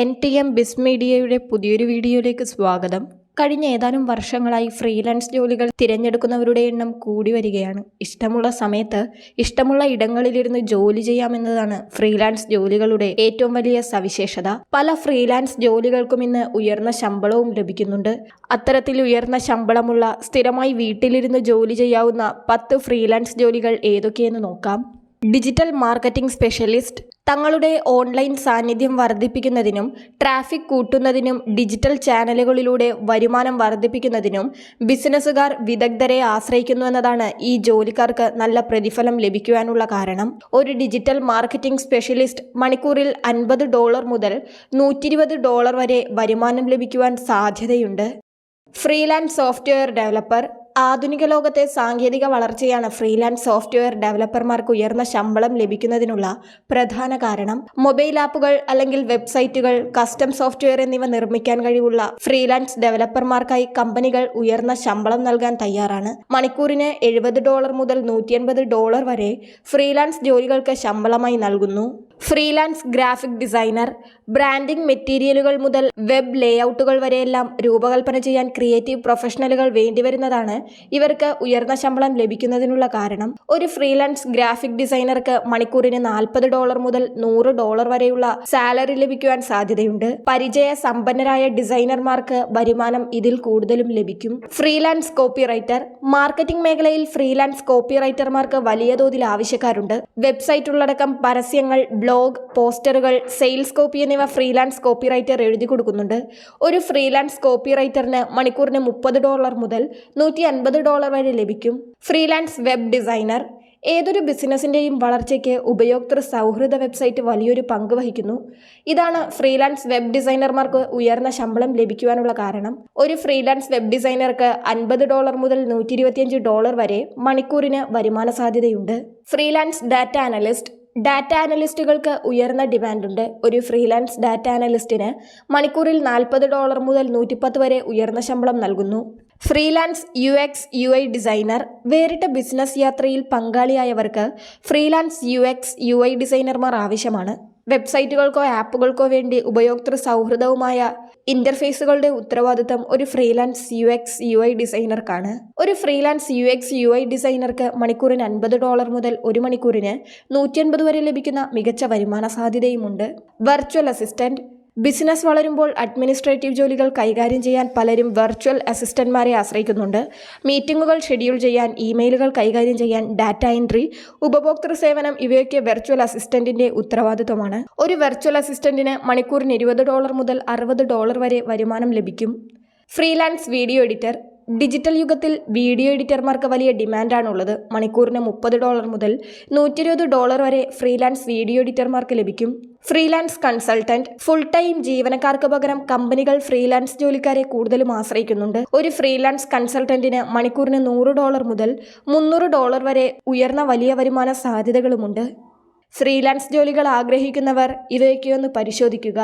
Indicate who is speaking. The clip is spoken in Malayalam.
Speaker 1: എൻ ടി എം ബിസ് മീഡിയയുടെ പുതിയൊരു വീഡിയോയിലേക്ക് സ്വാഗതം. കഴിഞ്ഞ ഏതാനും വർഷങ്ങളായി ഫ്രീലാൻസ് ജോലികൾ തിരഞ്ഞെടുക്കുന്നവരുടെ എണ്ണം കൂടി വരികയാണ്. ഇഷ്ടമുള്ള സമയത്ത് ഇഷ്ടമുള്ള ഇടങ്ങളിലിരുന്ന് ജോലി ചെയ്യാമെന്നതാണ് ഫ്രീലാൻസ് ജോലികളുടെ ഏറ്റവും വലിയ സവിശേഷത. പല ഫ്രീലാൻസ് ജോലികൾക്കും ഇന്ന് ഉയർന്ന ശമ്പളവും ലഭിക്കുന്നുണ്ട്. അത്തരത്തിൽ ഉയർന്ന ശമ്പളമുള്ള സ്ഥിരമായി വീട്ടിലിരുന്ന് ജോലി ചെയ്യാവുന്ന പത്ത് ഫ്രീലാൻസ് ജോലികൾ ഏതൊക്കെയെന്ന് നോക്കാം. ഡിജിറ്റൽ മാർക്കറ്റിംഗ് സ്പെഷ്യലിസ്റ്റ് തങ്ങളുടെ ഓൺലൈൻ സാന്നിധ്യം വർദ്ധിപ്പിക്കുന്നതിനും ട്രാഫിക് കൂട്ടുന്നതിനും ഡിജിറ്റൽ ചാനലുകളിലൂടെ വരുമാനം വർദ്ധിപ്പിക്കുന്നതിനും ബിസിനസ്സുകാർ വിദഗ്ധരെ ആശ്രയിക്കുന്നുവെന്നതാണ് ഈ ജോലിക്കാർക്ക് നല്ല പ്രതിഫലം ലഭിക്കുവാനുള്ള കാരണം. ഒരു ഡിജിറ്റൽ മാർക്കറ്റിംഗ് സ്പെഷ്യലിസ്റ്റ് മണിക്കൂറിൽ അൻപത് ഡോളർ മുതൽ നൂറ്റി ഡോളർ വരെ വരുമാനം ലഭിക്കുവാൻ സാധ്യതയുണ്ട്. ഫ്രീലാൻസ് സോഫ്റ്റ്വെയർ ഡെവലപ്പർ ആധുനിക ലോകത്തെ സാങ്കേതിക വളർച്ചയാണ് ഫ്രീലാൻസ് സോഫ്റ്റ്വെയർ ഡെവലപ്പർമാർക്ക് ഉയർന്ന ശമ്പളം ലഭിക്കുന്നതിനുള്ള പ്രധാന കാരണം. മൊബൈൽ ആപ്പുകൾ അല്ലെങ്കിൽ വെബ്സൈറ്റുകൾ കസ്റ്റം സോഫ്റ്റ്വെയർ എന്നിവ നിർമ്മിക്കാൻ കഴിവുള്ള ഫ്രീലാൻസ് ഡെവലപ്പർമാർക്കായി കമ്പനികൾ ഉയർന്ന ശമ്പളം നൽകാൻ തയ്യാറാണ്. മണിക്കൂറിന് എഴുപത് ഡോളർ മുതൽ നൂറ്റി ഡോളർ വരെ ഫ്രീലാൻസ് ജോലികൾക്ക് ശമ്പളമായി നൽകുന്നു. Freelance graphic designer. ബ്രാൻഡിംഗ് മെറ്റീരിയലുകൾ മുതൽ വെബ് ലേഔട്ടുകൾ വരെയെല്ലാം രൂപകൽപ്പന ചെയ്യാൻ ക്രിയേറ്റീവ് പ്രൊഫഷണലുകൾ വേണ്ടിവരുന്നതാണ് ഇവർക്ക് ഉയർന്ന ശമ്പളം ലഭിക്കുന്നതിനുള്ള കാരണം. ഒരു ഫ്രീലാൻസ് ഗ്രാഫിക് ഡിസൈനർക്ക് മണിക്കൂറിന് നാൽപ്പത് ഡോളർ മുതൽ നൂറ് ഡോളർ വരെയുള്ള സാലറി ലഭിക്കുവാൻ സാധ്യതയുണ്ട്. പരിചയ സമ്പന്നരായ ഡിസൈനർമാർക്ക് വരുമാനം ഇതിൽ കൂടുതലും ലഭിക്കും. Freelance copywriter. മാർക്കറ്റിംഗ് മേഖലയിൽ ഫ്രീലാൻസ് കോപ്പിറൈറ്റർമാർക്ക് വലിയ തോതിൽ ആവശ്യക്കാരുണ്ട്. വെബ്സൈറ്റ് ഉള്ളടക്കം പരസ്യങ്ങൾ ബ്ലോഗ് പോസ്റ്ററുകൾ സെയിൽസ് കോപ്പി എന്നിവ ഫ്രീലാൻസ് കോപ്പി റൈറ്റർ എഴുതി കൊടുക്കുന്നുണ്ട്. ഒരു ഫ്രീലാൻസ് കോപ്പി റൈറ്ററിന് മണിക്കൂറിന് മുപ്പത് ഡോളർ മുതൽ നൂറ്റി അൻപത് ഡോളർ വരെ ലഭിക്കും. ഫ്രീലാൻസ് വെബ് ഡിസൈനർ ഏതൊരു ബിസിനസ്സിന്റെയും വളർച്ചയ്ക്ക് ഉപയോക്തൃ സൗഹൃദ വെബ്സൈറ്റ് വലിയൊരു പങ്ക് വഹിക്കുന്നു. ഇതാണ് ഫ്രീലാൻസ് വെബ് ഡിസൈനർമാർക്ക് ഉയർന്ന ശമ്പളം ലഭിക്കുവാനുള്ള കാരണം. ഒരു ഫ്രീലാൻസ് വെബ് ഡിസൈനർക്ക് അൻപത് ഡോളർ മുതൽ നൂറ്റി ഡോളർ വരെ മണിക്കൂറിന് വരുമാന സാധ്യതയുണ്ട്. ഫ്രീലാൻസ് ഡാറ്റ അനലിസ്റ്റ് ഡാറ്റ അനലിസ്റ്റുകൾക്ക് ഉയർന്ന ഡിമാൻഡുണ്ട്. ഒരു ഫ്രീലാൻസ് ഡാറ്റ അനലിസ്റ്റിന് മണിക്കൂറിൽ നാൽപ്പത് ഡോളർ മുതൽ നൂറ്റിപ്പത്ത് വരെ ഉയർന്ന ശമ്പളം നൽകുന്നു. Freelance U X U I designer വേറിട്ട ബിസിനസ് യാത്രയിൽ പങ്കാളിയായവർക്ക് freelance U X U I ഡിസൈനർമാർ ആവശ്യമാണ്. വെബ്സൈറ്റുകൾക്കോ ആപ്പുകൾക്കോ വേണ്ടി ഉപയോക്തൃ സൗഹൃദവുമായ ഇന്റർഫേസുകളുടെ ഉത്തരവാദിത്തം ഒരു freelance U X U I ഡിസൈനർക്കാണ്. ഒരു freelance U X U I ഡിസൈനർക്ക് മണിക്കൂറിന് അൻപത് ഡോളർ മുതൽ ഒരു മണിക്കൂറിന് നൂറ്റി വരെ ലഭിക്കുന്ന മികച്ച വരുമാന സാധ്യതയുമുണ്ട്. വെർച്വൽ അസിസ്റ്റന്റ് ബിസിനസ് വളരുമ്പോൾ അഡ്മിനിസ്ട്രേറ്റീവ് ജോലികൾ കൈകാര്യം ചെയ്യാൻ പലരും വെർച്വൽ അസിസ്റ്റന്റ്മാരെ ആശ്രയിക്കുന്നുണ്ട്. മീറ്റിംഗുകൾ ഷെഡ്യൂൾ ചെയ്യാൻ ഇമെയിലുകൾ കൈകാര്യം ചെയ്യാൻ ഡാറ്റ എൻട്രി ഉപഭോക്തൃ സേവനം ഇവയൊക്കെ വെർച്വൽ അസിസ്റ്റന്റിന്റെ ഉത്തരവാദിത്വമാണ്. ഒരു വെർച്വൽ അസിസ്റ്റന്റിന് മണിക്കൂറിന് ഇരുപത് ഡോളർ മുതൽ അറുപത് ഡോളർ വരെ വരുമാനം ലഭിക്കും. ഫ്രീലാൻസ് വീഡിയോ എഡിറ്റർ ഡിജിറ്റൽ യുഗത്തിൽ വീഡിയോ എഡിറ്റർമാർക്ക് വലിയ ഡിമാൻഡാണുള്ളത്. മണിക്കൂറിന് മുപ്പത് ഡോളർ മുതൽ നൂറ്റി ഇരുപത് ഡോളർ വരെ ഫ്രീലാൻസ് വീഡിയോ എഡിറ്റർമാർക്ക് ലഭിക്കും. ഫ്രീലാൻസ് കൺസൾട്ടന്റ് ഫുൾ ടൈം ജീവനക്കാർക്ക് പകരം കമ്പനികൾ ഫ്രീലാൻസ് ജോലിക്കാരെ കൂടുതലും ആശ്രയിക്കുന്നുണ്ട്. ഒരു ഫ്രീലാൻസ് കൺസൾട്ടന്റിന് മണിക്കൂറിന് നൂറ് ഡോളർ മുതൽ മുന്നൂറ് ഡോളർ വരെ ഉയർന്ന വലിയ വരുമാന സാധ്യതകളുമുണ്ട്. ഫ്രീലാൻസ് ജോലികൾ ആഗ്രഹിക്കുന്നവർ ഇവയൊക്കെയൊന്ന് പരിശോധിക്കുക.